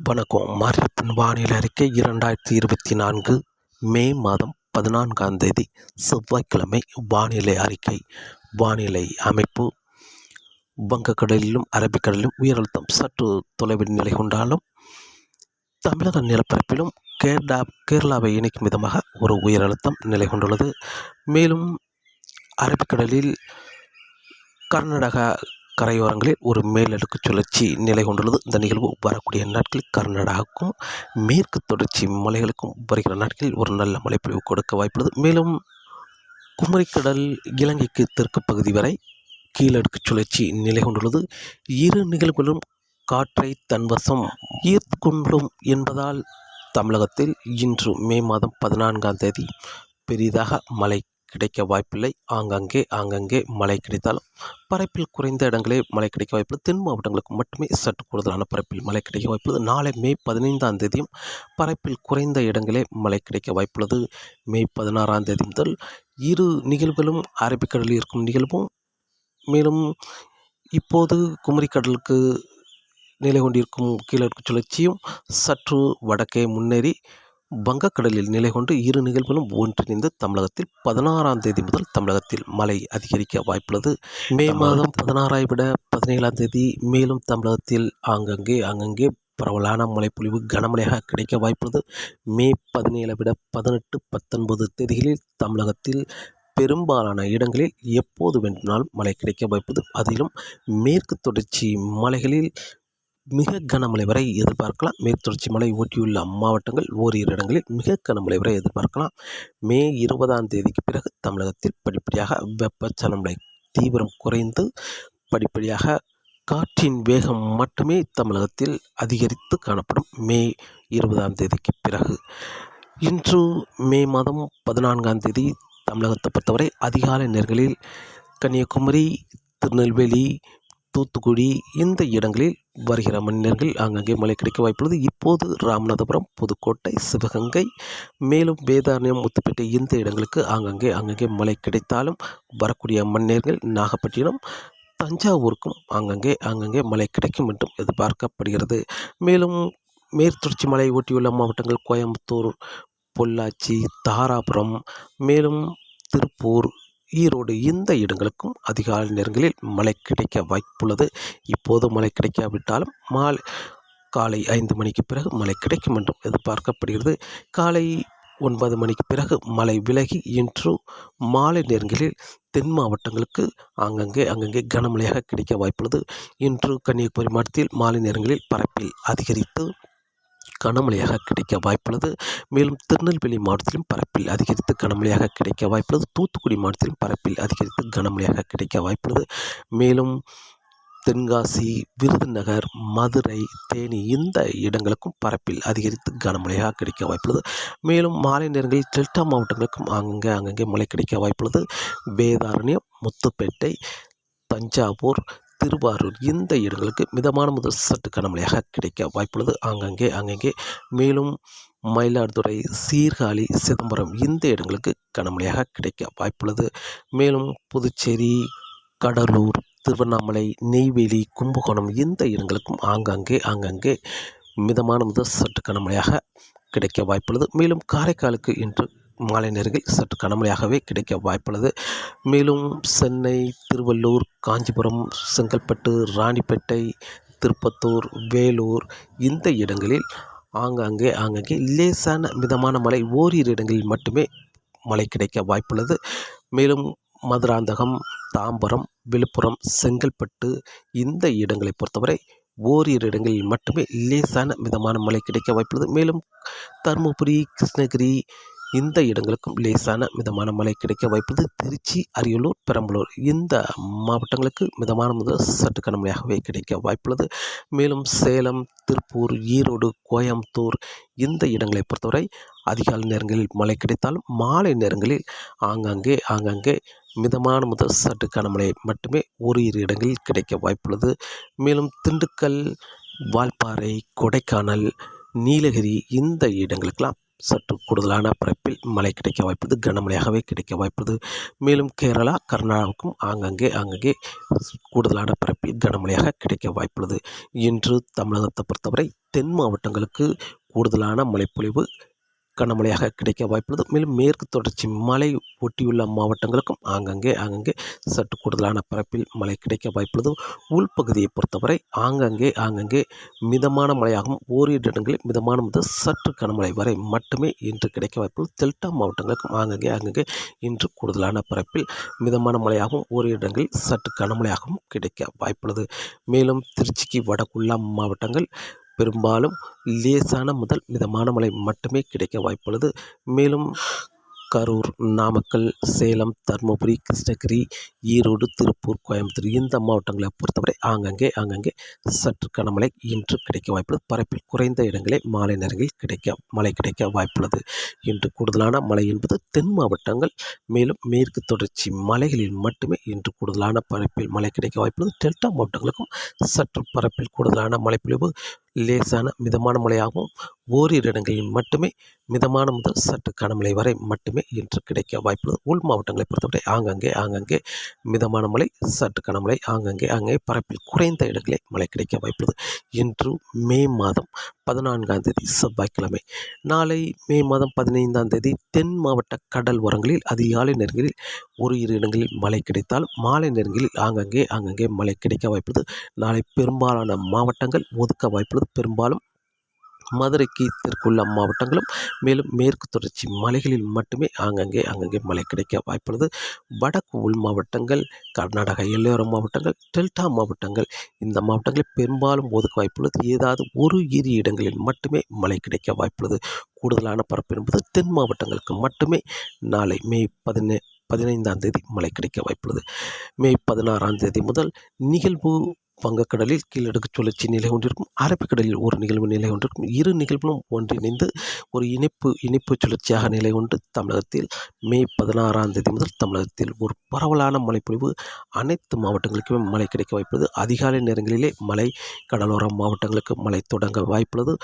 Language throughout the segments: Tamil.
வணக்கம். மாரியப்பன் வானிலை அறிக்கை இரண்டாயிரத்தி இருபத்தி நான்கு மே மாதம் பதினான்காம் தேதி செவ்வாய்க்கிழமை வானிலை அறிக்கை. வானிலை அமைப்பு வங்கக்கடலிலும் அரபிக்கடலிலும் உயரழுத்தம் சற்று தொலைவில் நிலை கொண்டாலும் தமிழக நிலப்பரப்பிலும் கேரளா கேரளாவை இணைக்கும் விதமாக ஒரு உயரழுத்தம் நிலை கொண்டுள்ளது. மேலும் அரபிக்கடலில் கர்நாடகா கரையோரங்களில் ஒரு மேலடுக்கு சுழற்சி நிலை கொண்டுள்ளது. இந்த நிகழ்வு வரக்கூடிய நாட்களில் கர்நாடகாவுக்கும் மேற்கு தொடர்ச்சி மலைகளுக்கும் வருகிற நாட்களில் ஒரு நல்ல மழைப்பொழிவு கொடுக்க வாய்ப்புள்ளது. மேலும் குமரிக்கடல் இலங்கைக்கு தெற்கு பகுதி வரை கீழடுக்கு சுழற்சி நிலை கொண்டுள்ளது. இரு நிகழ்வுகளும் காற்றை தன்வசம் ஈர்த்து கொள்ளும் என்பதால் தமிழகத்தில் இன்று மே மாதம் பதினான்காம் தேதி பெரிதாக மழை கிடைக்க வாய்ப்பில்லை. ஆங்காங்கே ஆங்காங்கே மழை கிடைத்தாலும் பரப்பில் குறைந்த இடங்களே மழை கிடைக்க வாய்ப்புள்ளது தென் மாவட்டங்களுக்கு மட்டுமே சற்று கூடுதலான பரப்பில் மழை கிடைக்க வாய்ப்புள்ளது. நாளை மே பதினைந்தாம் தேதியும் பரப்பில் குறைந்த இடங்களே மழை கிடைக்க வாய்ப்புள்ளது. மே பதினாறாம் தேதி முதல் இரு நிகழ்வுகளும் அரபிக்கடலில் இருக்கும் நிகழ்வும். மேலும் இப்போது குமரிக்கடலுக்கு நிலை கொண்டிருக்கும் கீழடுக்கு சுழற்சியும் சற்று வடக்கே முன்னேறி வங்கக்கடலில் நிலை கொண்டு இரு நிகழ்வுகளும் ஒன்றிணைந்து தமிழகத்தில் பதினாறாம் தேதி முதல் தமிழகத்தில் மழை அதிகரிக்க வாய்ப்புள்ளது. மே மாதம் பதினாறை விட பதினேழாம் தேதி மேலும் தமிழகத்தில் ஆங்கங்கே ஆங்கங்கே பரவலான மழைப்பொழிவு கனமழையாக கிடைக்க வாய்ப்புள்ளது. மே பதினேழை விட பதினெட்டு பத்தொன்பது தேதிகளில் தமிழகத்தில் பெரும்பாலான இடங்களில் எப்போது வேண்டுமானாலும் மழை கிடைக்க வாய்ப்புள்ளது. அதிலும் மேற்கு தொடர்ச்சி மலைகளில் மிக கனமழை வரை எதிர்பார்க்கலாம். மேற்கொடர்ச்சி மலை ஒட்டியுள்ள மாவட்டங்கள் ஓரிரு இடங்களில் மிக கனமழை வரை எதிர்பார்க்கலாம். மே இருபதாம் தேதிக்கு பிறகு தமிழகத்தில் படிப்படியாக வெப்பச்சலமழை தீவிரம் குறைந்து படிப்படியாக காற்றின் வேகம் மட்டுமே தமிழகத்தில் அதிகரித்து காணப்படும் மே இருபதாம் தேதிக்கு பிறகு. இன்று மே மாதம் பதினான்காம் தேதி தமிழகத்தை பொறுத்தவரை அதிகாலை நேரங்களில் கன்னியாகுமரி திருநெல்வேலி தூத்துக்குடி இந்த இடங்களில் வருகிற மணி நேரங்களில் ஆங்காங்கே மழை கிடைக்க வாய்ப்புள்ளது. இப்போது ராமநாதபுரம் புதுக்கோட்டை சிவகங்கை மேலும் வேதாரண்யம் முத்துப்பேட்டை இந்த இடங்களுக்கு ஆங்கங்கே அங்கங்கே மழை கிடைத்தாலும் வரக்கூடிய மணி நேரங்கள் நாகப்பட்டினம் தஞ்சாவூருக்கும் ஆங்கங்கே அங்கங்கே மழை கிடைக்கும் என்றும் எதிர்பார்க்கப்படுகிறது. மேலும் மேற்தொடர்ச்சி மலையை ஒட்டியுள்ள மாவட்டங்கள் கோயம்புத்தூர் பொள்ளாச்சி தாராபுரம் மேலும் திருப்பூர் ஈரோடு இந்த இடங்களுக்கும் அதிகாலை நேரங்களில் மழை கிடைக்க வாய்ப்புள்ளது. இப்போது மழை கிடைக்காவிட்டாலும் மாலை காலை ஐந்து மணிக்கு பிறகு மழை கிடைக்கும் என்றும் எதிர்பார்க்கப்படுகிறது. காலை ஒன்பது மணிக்கு பிறகு மழை விலகி இன்று மாலை நேரங்களில் தென் மாவட்டங்களுக்கு அங்கங்கே அங்கங்கே கனமழையாக கிடைக்க வாய்ப்புள்ளது. இன்று கன்னியாகுமரி மாவட்டத்தில் மாலை நேரங்களில் பரப்பில் அதிகரித்து கனமழையாக கிடைக்க வாய்ப்புள்ளது. மேலும் திருநெல்வேலி மாவட்டத்திலும் பரப்பில் அதிகரித்து கனமழையாக கிடைக்க வாய்ப்புள்ளது. தூத்துக்குடி மாவட்டத்திலும் பரப்பில் அதிகரித்து கனமழையாக கிடைக்க வாய்ப்புள்ளது. மேலும் தென்காசி விருதுநகர் மதுரை தேனி இந்த இடங்களுக்கும் பரப்பில் அதிகரித்து கனமழையாக கிடைக்க வாய்ப்புள்ளது. மேலும் மாலை நேரங்களில் டெல்டா மாவட்டங்களுக்கும் அங்கங்கே அங்கங்கே மழை கிடைக்க வாய்ப்புள்ளது. வேதாரண்யம் முத்துப்பேட்டை தஞ்சாவூர் திருவாரூர் இந்த இடங்களுக்கு மிதமான முதல் சற்று கனமழையாக கிடைக்க வாய்ப்புள்ளது. ஆங்கங்கே அங்கங்கே மேலும் மயிலாடுதுறை சீர்காழி சிதம்பரம் இந்த இடங்களுக்கு கனமழையாக கிடைக்க வாய்ப்புள்ளது. மேலும் புதுச்சேரி கடலூர் திருவண்ணாமலை நெய்வேலி கும்பகோணம் இந்த இடங்களுக்கும் ஆங்காங்கே ஆங்காங்கே மிதமான முதல் சற்று கனமழையாக கிடைக்க வாய்ப்புள்ளது. மேலும் காரைக்காலுக்கு இன்று மாலை நேரங்கள் சற்று கனமழையாகவே கிடைக்க வாய்ப்புள்ளது. மேலும் சென்னை திருவள்ளூர் காஞ்சிபுரம் செங்கல்பட்டு ராணிப்பேட்டை திருப்பத்தூர் வேலூர் இந்த இடங்களில் ஆங்காங்கே ஆங்காங்கே லேசான மிதமான மழை ஓரிரு இடங்களில் மட்டுமே மழை கிடைக்க வாய்ப்புள்ளது. மேலும் மதுராந்தகம் தாம்பரம் விழுப்புரம் செங்கல்பட்டு இந்த இடங்களை பொறுத்தவரை ஓரிரு இடங்களில் மட்டுமே லேசான மிதமான மழை கிடைக்க வாய்ப்புள்ளது. மேலும் தருமபுரி கிருஷ்ணகிரி இந்த இடங்களுக்கும் லேசான மிதமான மழை கிடைக்க வாய்ப்பது திருச்சி அரியலூர் பெரம்பலூர் இந்த மாவட்டங்களுக்கு மிதமான முதல் சற்று கனமழையாகவே கிடைக்க வாய்ப்புள்ளது. மேலும் சேலம் திருப்பூர் ஈரோடு கோயம்புத்தூர் இந்த இடங்களை பொறுத்தவரை அதிகாலை நேரங்களில் மழை கிடைத்தாலும் மாலை நேரங்களில் ஆங்காங்கே ஆங்காங்கே மிதமான முதல் சற்று கனமழை மட்டுமே ஒரு இரு இடங்களில் கிடைக்க வாய்ப்புள்ளது. மேலும் திண்டுக்கல் வால்பாறை கொடைக்கானல் நீலகிரி இந்த இடங்களுக்கெல்லாம் சற்று கூடுதலான பரப்பில் மழை கிடைக்க வாய்ப்பது கனமழையாகவே கிடைக்க வாய்ப்பது. மேலும் கேரளா கர்நாடகாவுக்கும் ஆங்கங்கே ஆங்கங்கே கூடுதலான பரப்பில் கனமழையாக கிடைக்க வாய்ப்புள்ளது. இன்று தமிழகத்தை பொறுத்தவரை தென் மாவட்டங்களுக்கு கூடுதலான மழைப்பொழிவு கனமழையாக கிடைக்க வாய்ப்புள்ளது. மேலும் மேற்கு தொடர்ச்சி மலை ஒட்டியுள்ள மாவட்டங்களுக்கும் ஆங்கங்கே ஆங்கங்கே சற்று கூடுதலான பரப்பில் மழை கிடைக்க வாய்ப்புள்ளது. உள்பகுதியை பொறுத்தவரை ஆங்கங்கே ஆங்கங்கே மிதமான மழையாகவும் ஓரிரு இடங்களில் மிதமான முதல் சற்று கனமழை வரை மட்டுமே இன்று கிடைக்க வாய்ப்புள்ளது. டெல்டா மாவட்டங்களுக்கும் ஆங்கங்கே ஆங்கங்கே இன்று கூடுதலான பரப்பில் மிதமான மழையாகவும் ஓரிரு இடங்களில் சற்று கனமழையாகவும் கிடைக்க வாய்ப்புள்ளது. மேலும் திருச்சிக்கு வடக்குள்ள மாவட்டங்கள் பெரும்பாலும் லேசான முதல் மிதமான மழை மட்டுமே கிடைக்க வாய்ப்புள்ளது. மேலும் கரூர் நாமக்கல் சேலம் தருமபுரி கிருஷ்ணகிரி ஈரோடு திருப்பூர் கோயம்புத்தூர் இந்த மாவட்டங்களை பொறுத்தவரை ஆங்கங்கே ஆங்கங்கே சற்று கனமழை இன்று கிடைக்க வாய்ப்புள்ளது. பரப்பில் குறைந்த இடங்களே மாலை நேரங்களில் கிடைக்க மழை கிடைக்க வாய்ப்புள்ளது. இன்று கூடுதலான மழை என்பது தென் மாவட்டங்கள் மேலும் மேற்கு தொடர்ச்சி மலைகளில் மட்டுமே இன்று கூடுதலான பரப்பில் மழை கிடைக்க வாய்ப்புள்ளது. டெல்டா மாவட்டங்களுக்கும் சற்று பரப்பில் கூடுதலான மழைப்பொழிவு லேசான மிதமான மழையாகவும் ஓரிரு இடங்களில் மட்டுமே மிதமான முதல் சற்று கனமழை வரை மட்டுமே இன்று கிடைக்க வாய்ப்புள்ளது உள் மாவட்டங்களை பொறுத்தவரை ஆங்கங்கே ஆங்கங்கே மிதமான மழை சற்று கனமழை ஆங்கங்கே அங்கே பரப்பில் குறைந்த இடங்களே மழை கிடைக்க வாய்ப்புள்ளது இன்று மே மாதம் பதினான்காம் தேதி செவ்வாய்க்கிழமை. நாளை மே மாதம் பதினைந்தாம் தேதி தென் மாவட்ட கடல் ஓரங்களில் அதிகாலை நேரங்களில் ஒரு இரு இடங்களில் மழை கிடைத்தால் மாலை நேரங்களில் ஆங்கங்கே ஆங்கங்கே மழை கிடைக்க வாய்ப்புள்ளது நாளை பெரும்பாலான மாவட்டங்கள் ஒதுக்க வாய்ப்புள்ளது பெரும்பாலும் மதுரைக்கு தெற்குள்ள மாவட்டங்களும் மேலும் மேற்கு தொடர்ச்சி மலைகளில் மட்டுமே ஆங்கங்கே அங்கங்கே மழை கிடைக்க வாய்ப்புள்ளது. வடக்கு உள் மாவட்டங்கள் கர்நாடக எல்லையோர மாவட்டங்கள் டெல்டா மாவட்டங்கள் இந்த மாவட்டங்களில் பெரும்பாலும் ஒதுக்க வாய்ப்புள்ளது. ஏதாவது ஒரு இரு இடங்களில் மட்டுமே மழை கிடைக்க வாய்ப்புள்ளது. கூடுதலான பரப்பு என்பது தென் மாவட்டங்களுக்கு மட்டுமே நாளை மே பதினே பதினைந்தாம் தேதி மழை கிடைக்க வாய்ப்புள்ளது. மே பதினாறாம் தேதி முதல் நிகழ்வு வங்கக்கடலில் கீழடுக்கு சுழற்சி நிலை கொண்டிருக்கும் அரபிக்கடலில் ஒரு நிகழ்வு நிலை கொண்டிருக்கும் இரு நிகழ்வுகளும் ஒன்றிணைந்து ஒரு இணைப்பு இணைப்பு சுழற்சியாக நிலை கொண்டு தமிழகத்தில் மே பதினாறாம் தேதி முதல் தமிழகத்தில் ஒரு பரவலான மழைப்பொழிவு அனைத்து மாவட்டங்களுக்குமே மழை கிடைக்க வாய்ப்புள்ளது. அதிகாலை நேரங்களிலே மழை கடலோர மாவட்டங்களுக்கு மழை தொடங்க வாய்ப்புள்ளது.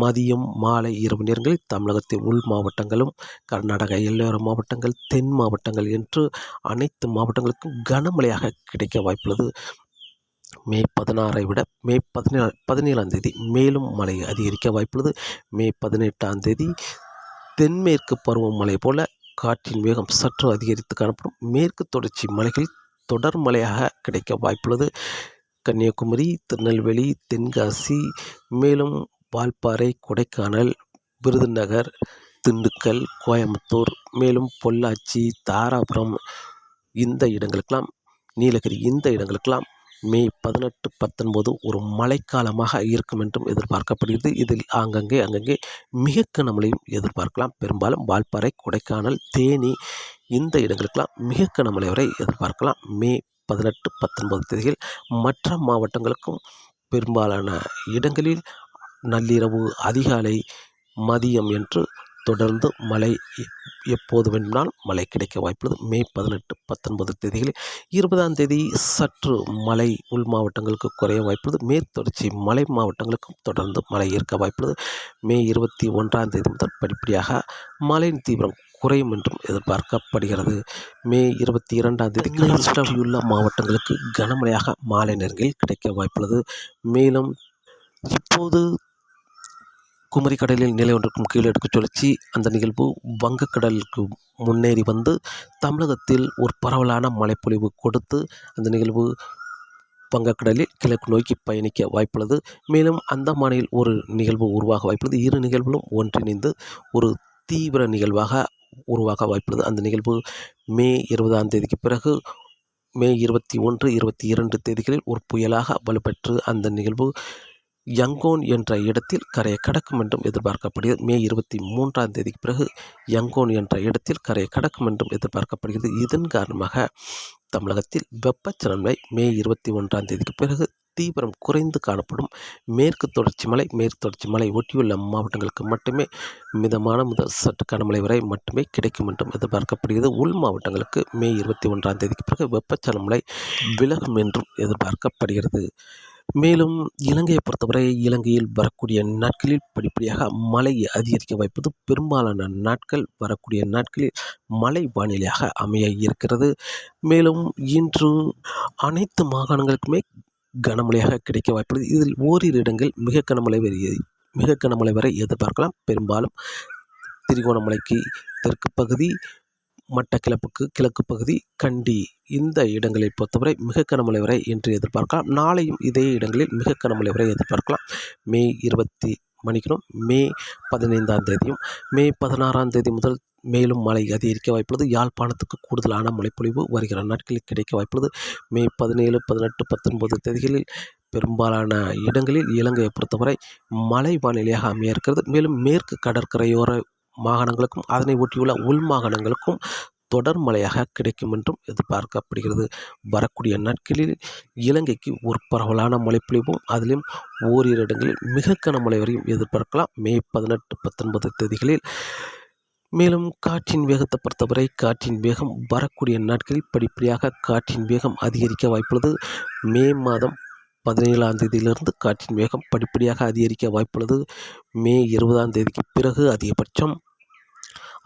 மதியம் மாலை இரவு நேரங்களில் தமிழகத்தின் உள் மாவட்டங்களும் கர்நாடக எல்லையோர மாவட்டங்கள் தென் மாவட்டங்கள் என்று அனைத்து மாவட்டங்களுக்கும் கனமழையாக கிடைக்க வாய்ப்புள்ளது. மே பதினாறை விட மே பதினேழு பதினேழாம் தேதி மேலும் மழை அதிகரிக்க வாய்ப்புள்ளது. மே பதினெட்டாம் தேதி தென்மேற்கு பருவமழை போல காற்றின் வேகம் சற்று அதிகரித்து காணப்படும். மேற்கு தொடர்ச்சி மலைகள் தொடர் மழையாக கிடைக்க வாய்ப்புள்ளது. கன்னியாகுமரி திருநெல்வேலி தென்காசி மேலும் வால்பாறை கொடைக்கானல் விருதுநகர் திண்டுக்கல் கோயம்புத்தூர் மேலும் பொள்ளாச்சி தாராபுரம் இந்த இடங்களுக்கெல்லாம் நீலகிரி இந்த இடங்களுக்கெல்லாம் மே பதினெட்டு பத்தொன்பது ஒரு மழைக்காலமாக இருக்கும் என்றும் எதிர்பார்க்கப்படுகிறது. இதில் ஆங்கங்கே அங்கங்கே மிக கனமழையும் எதிர்பார்க்கலாம். பெரும்பாலும் வால்பாறை கொடைக்கானல் தேனி இந்த இடங்களுக்கெல்லாம் மிக கனமழை வரை எதிர்பார்க்கலாம். மே பதினெட்டு பத்தொன்பது தேதியில் மற்ற மாவட்டங்களுக்கும் பெரும்பாலான இடங்களில் நள்ளிரவு அதிகாலை மதியம் என்று தொடர்ந்து மழை எப்போது வேண்டுமானால் மழை கிடைக்க வாய்ப்புள்ளது மே பதினெட்டு பத்தொன்பது தேதிகளில் இருபதாம் தேதி சற்று மழை உள் மாவட்டங்களுக்கு குறைய வாய்ப்புள்ளது மேற்தொடர்ச்சி மலை மாவட்டங்களுக்கும் தொடர்ந்து மழை இருக்க வாய்ப்புள்ளது மே இருபத்தி ஒன்றாம் தேதி முதல் படிப்படியாக மழையின் தீவிரம் குறையும் என்றும் எதிர்பார்க்கப்படுகிறது. மே இருபத்தி இரண்டாம் தேதி உள்ள மாவட்டங்களுக்கு கனமழையாக மாலை நேரங்களில் கிடைக்க வாய்ப்புள்ளது மேலும் இப்போது குமரிக்கடலில் நிலை ஒன்றுக்கும் கீழடுக்கு சுழற்சி அந்த நிகழ்வு வங்கக்கடலுக்கு முன்னேறி வந்து தமிழகத்தில் ஒரு பரவலான மழைப்பொழிவு கொடுத்து அந்த நிகழ்வு வங்கக்கடலில் கிழக்கு நோக்கி பயணிக்க வாய்ப்புள்ளது. மேலும் அந்தமானில் ஒரு நிகழ்வு உருவாக வாய்ப்புள்ளது. இரு நிகழ்வுகளும் ஒன்றிணைந்து ஒரு தீவிர நிகழ்வாக உருவாக வாய்ப்புள்ளது. அந்த நிகழ்வு மே இருபதாம் தேதிக்கு பிறகு மே இருபத்தி ஒன்று இருபத்தி இரண்டு தேதிகளில் ஒரு புயலாக வலுப்பெற்று அந்த நிகழ்வு யங்கோன் என்ற இடத்தில் கரையை கடக்கும் என்றும் எதிர்பார்க்கப்படுகிறது. மே இருபத்தி மூன்றாம் தேதிக்கு பிறகு யங்கோன் என்ற இடத்தில் கரையை கடக்கும் என்றும் எதிர்பார்க்கப்படுகிறது. இதன் காரணமாக தமிழகத்தில் வெப்பச்சலன்மை மே இருபத்தி ஒன்றாம் தேதிக்கு பிறகு தீவிரம் குறைந்து காணப்படும். மேற்கு தொடர்ச்சி மலை மேற்கு தொடர்ச்சி மலை ஒட்டியுள்ள மாவட்டங்களுக்கு மட்டுமே மிதமான முதல் சற்று கனமழை வரை மட்டுமே கிடைக்கும் என்றும் எதிர்பார்க்கப்படுகிறது. உள் மாவட்டங்களுக்கு மே இருபத்தி ஒன்றாம் தேதிக்கு பிறகு வெப்பச்சனமலை விலகும் என்றும் எதிர்பார்க்கப்படுகிறது. மேலும் இலங்கையை பொறுத்தவரை இலங்கையில் வரக்கூடிய நாட்களில் படிப்படியாக மழை அதிகரிக்க வாய்ப்பது பெரும்பாலான நாட்கள் வரக்கூடிய நாட்களில் மழை வானிலையாக அமைய இருக்கிறது. மேலும் இன்று அனைத்து மாகாணங்களுக்குமே கனமழையாக கிடைக்க வாய்ப்புள்ளது. இதில் ஓரிரு இடங்கள் மிக கனமழை வரை மிக கனமழை வரை எதிர்பார்க்கலாம். பெரும்பாலும் திரிகோணமலைக்கு தெற்கு பகுதி மட்டக்கிழப்புக்கு கிழக்கு பகுதி கண்டி இந்த இடங்களை பொறுத்தவரை மிக கனமழை வரை என்று எதிர்பார்க்கலாம். நாளையும் இதே இடங்களில் மிக கனமழை வரை எதிர்பார்க்கலாம். மே இருபத்தி மணிக்கணும் மே பதினைந்தாம் தேதியும் மே பதினாறாம் தேதி முதல் மேலும் மழை அதிகரிக்க வாய்ப்புள்ளது. யாழ்ப்பாணத்துக்கு கூடுதலான மழைப்பொழிவு வருகிற நாட்களில் கிடைக்க வாய்ப்புள்ளது. மே பதினேழு பதினெட்டு பத்தொன்பது தேதிகளில் பெரும்பாலான இடங்களில் இலங்கையை பொறுத்தவரை மழை வானிலையாக அமைய இருக்கிறது. மேலும் மேற்கு கடற்கரையோர மாகாணங்களுக்கும் அதனை ஒட்டியுள்ள உள் மாகாணங்களுக்கும் தொடர் மழையாக கிடைக்கும் என்றும் எதிர்பார்க்கப்படுகிறது. வரக்கூடிய நாட்களில் இலங்கைக்கு ஒரு பரவலான மழைப்பொழிவும் அதிலும் ஓரிரு இடங்களில் மிக கனமழை வரையும் எதிர்பார்க்கலாம். மே பதினெட்டு பத்தொன்பது தேதிகளில். மேலும் காற்றின் வேகத்தை பொறுத்தவரை காற்றின் வேகம் வரக்கூடிய நாட்களில் படிப்படியாக காற்றின் வேகம் அதிகரிக்க வாய்ப்புள்ளது. மே மாதம் பதினேழாம் தேதியிலிருந்து காற்றின் வேகம் படிப்படியாக அதிகரிக்க வாய்ப்புள்ளது. மே இருபதாம் தேதிக்கு பிறகு அதிகபட்சம்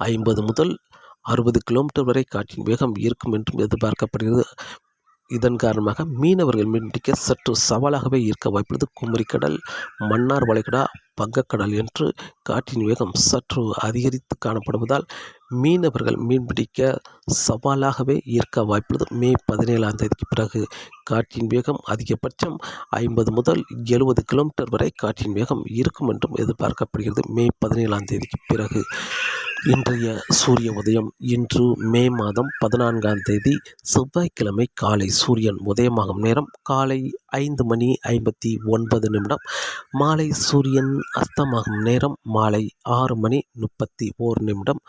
ஐம்பது முதல் அறுபது கிலோமீட்டர் வரை காற்றின் வேகம் இருக்கும் என்றும் எதிர்பார்க்கப்படுகிறது. இதன் காரணமாக மீனவர்கள் மீன்பிடிக்க சற்று சவாலாகவே இருக்க வாய்ப்புள்ளது. குமரிக்கடல் மன்னார் வளைகுடா பங்கக்கடல் என்று காற்றின் வேகம் சற்று அதிகரித்து காணப்படுவதால் மீனவர்கள் மீன்பிடிக்க சவாலாகவே இருக்க வாய்ப்புள்ளது. மே பதினேழாம் தேதிக்கு பிறகு காற்றின் வேகம் அதிகபட்சம் ஐம்பது முதல் எழுபது கிலோமீட்டர் வரை காற்றின் வேகம் இருக்கும் என்றும் எதிர்பார்க்கப்படுகிறது. மே பதினேழாம் தேதிக்கு பிறகு இன்றைய சூரிய உதயம் இன்று மே மாதம் பதினான்காம் தேதி செவ்வாய்க்கிழமை காலை சூரியன் உதயமாகும் நேரம் காலை ஐந்து மணி ஐம்பத்தி ஒன்பது நிமிடம். மாலை சூரியன் அஸ்தமாகும் நேரம் மாலை ஆறு மணி முப்பத்தி ஓர் நிமிடம்.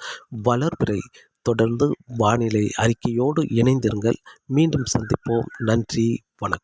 வளர்பிறை தொடர்ந்து வானிலை அறிக்கையோடு இணைந்திருங்கள். மீண்டும் சந்திப்போம். நன்றி வணக்கம்.